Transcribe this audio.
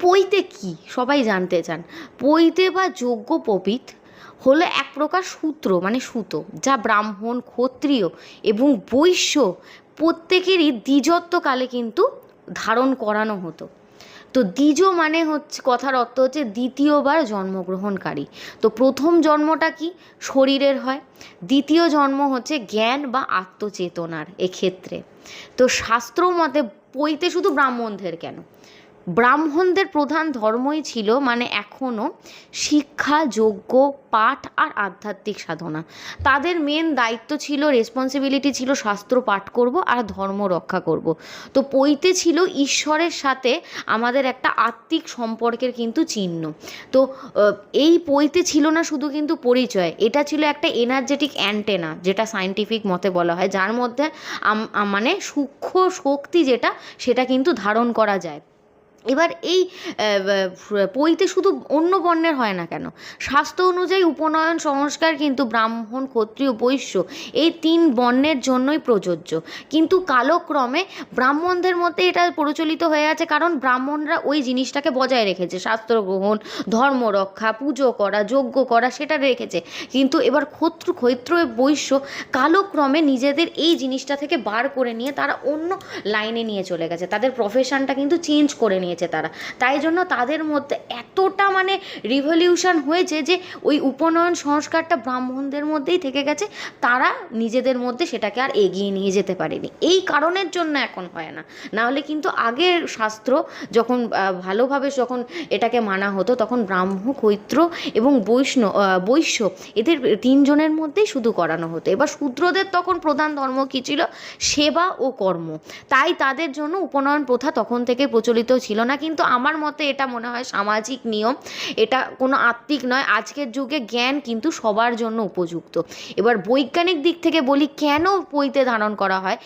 পৈতে কি? সবাই জানতে চান। পৈতে বা যজ্ঞ পবিত হলো এক প্রকার সূত্র মানে সুতো, যা ব্রাহ্মণ, ক্ষত্রিয় এবং বৈশ্য প্রত্যেকেরই দ্বিজত্বকালে কিন্তু ধারণ করানো হতো। তো দ্বিজ মানে হচ্ছে, কথার অর্থ হচ্ছে দ্বিতীয়বার জন্মগ্রহণকারী। তো প্রথম জন্মটা কি? শরীরের হয়। দ্বিতীয় জন্ম হচ্ছে জ্ঞান বা আত্মচেতনার এক্ষেত্রে। তো শাস্ত্র মতে পৈতে শুধু ব্রাহ্মণদের কেন? ব্রাহ্মণদের প্রধান ধর্মই ছিল মানে এখনও শিক্ষা যোগ্য পাঠ আর আধ্যাত্মিক সাধনা। তাদের মেন দায়িত্ব ছিল রেসপন্সিবিলিটি ছিল শাস্ত্র পাঠ করব আর ধর্ম রক্ষা করব। তো পৈতে ছিল ঈশ্বরের সাথে আমাদের একটা আত্মিক সম্পর্কের কিন্তু চিহ্ন। তো এই পৈতে ছিল না শুধু কিন্তু পরিচয়, এটা ছিল একটা এনার্জেটিক অ্যান্টেনা যেটা সায়েন্টিফিক মতে বলা হয়, যার মধ্যে মানে সূক্ষ্ম শক্তি যেটা, সেটা কিন্তু ধারণ করা যায়। এবার এই পৈতে শুধু অন্য বর্ণের হয় না কেন? স্বাস্থ্য অনুযায়ী উপনয়ন সংস্কার কিন্তু ব্রাহ্মণ ক্ষত্রিয় বৈশ্য। এই তিন বর্ণের জন্যই প্রযোজ্য। কিন্তু কালক্রমে ব্রাহ্মণদের মধ্যে এটা প্রচলিত হয়ে আছে কারণ ব্রাহ্মণরা ওই জিনিসটাকে বজায় রেখেছে। শাস্ত্র গ্রহণ, ধর্ম রক্ষা, পুজো করা, যজ্ঞ করা সেটা রেখেছে। কিন্তু এবার ক্ষত্র ক্ষৈত্র বৈশ্য কালক্রমে নিজেদের এই জিনিসটা থেকে বার করে নিয়ে তারা অন্য লাইনে নিয়ে চলে গেছে। তাদের প্রফেশনটা কিন্তু চেঞ্জ করে নিয়েছে তারা। তাই জন্য তাদের মধ্যে এতটা মানে রিভলিউশন হয়েছে যে ওই উপনয়ন সংস্কারটা ব্রাহ্মণদের মধ্যেই থেকে গেছে, তারা নিজেদের মধ্যে সেটাকে আর এগিয়ে নিয়ে যেতে পারেনি। এই কারণের জন্য এখন হয় না। নাহলে কিন্তু আগের শাস্ত্র যখন ভালোভাবে যখন এটাকে মানা হতো, তখন ব্রাহ্ম কৈত্র এবং বৈষ্ণব বৈশ্য এদের তিনজনের মধ্যেই শুধু করানো হতো। এবার শূদ্রদের তখন প্রধান ধর্ম কী ছিল? সেবা ও কর্ম। তাই তাদের জন্য উপনয়ন প্রথা তখন থেকে প্রচলিত ছিল। না। কিন্তু আমার মতে এটা মনে হয় সামাজিক নিয়ম। এটা কোনো আত্মিক নয়। আজকের যুগে জ্ঞান কিন্তু সবার জন্য উপযুক্ত। এবার বৈজ্ঞানিক দিক থেকে বলি, কেন পৈতে ধারণ করা হয়?